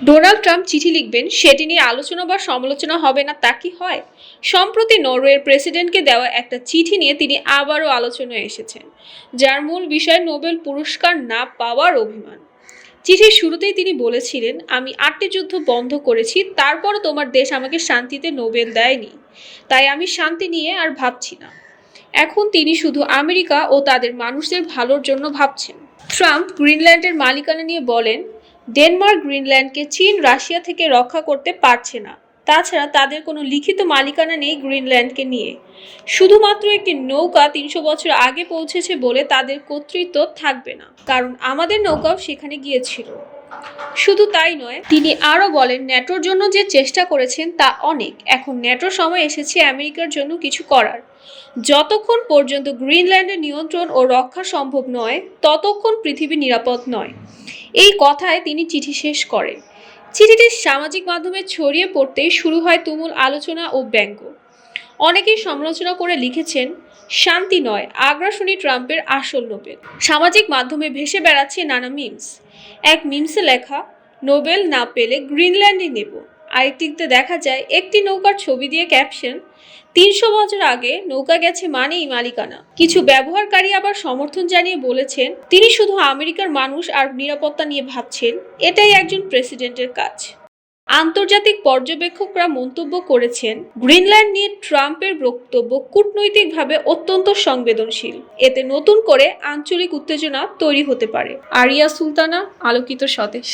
Donald Trump চিঠি লিখবেন, সেটি নিয়ে আলোচনা বা সমালোচনা হবে না, তা কি হয়? সম্প্রতি নরওয়ের প্রেসিডেন্টকে দেওয়া একটা চিঠি নিয়ে তিনি আবারও আলোচনায় এসেছেন, যার মূল বিষয় নোবেল পুরস্কার না পাওয়ার অভিমান। চিঠির শুরুতেই তিনি বলেছিলেন, আমি আটটি যুদ্ধ বন্ধ করেছি, তারপরও তোমার দেশ আমাকে শান্তিতে নোবেল দেয়নি। তাই আমি শান্তি নিয়ে আর ভাবছি না। এখন তিনি শুধু আমেরিকা ও তাদের মানুষদের ভালোর জন্য ভাবছেন। ট্রাম্প গ্রিনল্যান্ডের মালিকানা নিয়ে বলেন ডেনমার্ক, গ্রিনল্যান্ডকে চীন, রাশিয়া থেকে রক্ষা করতে পারছে না। তাছাড়া তাদের কোনো লিখিত মালিকানা নেই গ্রিনল্যান্ডকে নিয়ে। শুধুমাত্র একটি নৌকা তিনশো বছর আগে পৌঁছেছে বলে তাদের কর্তৃত্ব থাকবে না, কারণ আমাদের নৌকাও সেখানে গিয়েছিল। শুধু তাই নয়, তিনি আরও বলেন, ন্যাটোর জন্য যে চেষ্টা করেছেন তা অনেক। এখন ন্যাটোর সময় এসেছে আমেরিকার জন্য কিছু করার। যতক্ষণ পর্যন্ত গ্রিনল্যান্ডের নিয়ন্ত্রণ ও রক্ষা সম্ভব নয়, ততক্ষণ পৃথিবী নিরাপদ নয়। এই কথায় তিনি চিঠি শেষ করেন। চিঠিটি সামাজিক মাধ্যমে ছড়িয়ে পড়তেই শুরু হয় তুমুল আলোচনা ও ব্যঙ্গ। অনেকেই সমালোচনা করে লিখেছেন, শান্তি নয় আগ্রাসনী ট্রাম্পের আসল নোবেল। সামাজিক মাধ্যমে ভেসে বেড়াচ্ছে নানা মিমস এক মিমসে লেখা, নোবেল না পেলে গ্রিনল্যান্ডে নেব। আরেকটিতে দেখা যায়, একটি নৌকার ছবি দিয়ে ক্যাপশন তিনশো বছর আগে নৌকা গেছে মানেই মালিকানা। কিছু ব্যবহারকারী আবার সমর্থন জানিয়ে বলেছেন, তিনি শুধু আমেরিকার মানুষ আর নিরাপত্তা নিয়ে ভাবছেন, এটাই একজন প্রেসিডেন্টের কাজ। আন্তর্জাতিক পর্যবেক্ষকরা মন্তব্য করেছেন, গ্রিনল্যান্ড নিয়ে ট্রাম্পের বক্তব্য কূটনৈতিকভাবে অত্যন্ত সংবেদনশীল। এতে নতুন করে আঞ্চলিক উত্তেজনা তৈরি হতে পারে। আরিয়া সুলতানা, আলোকিত স্বদেশ।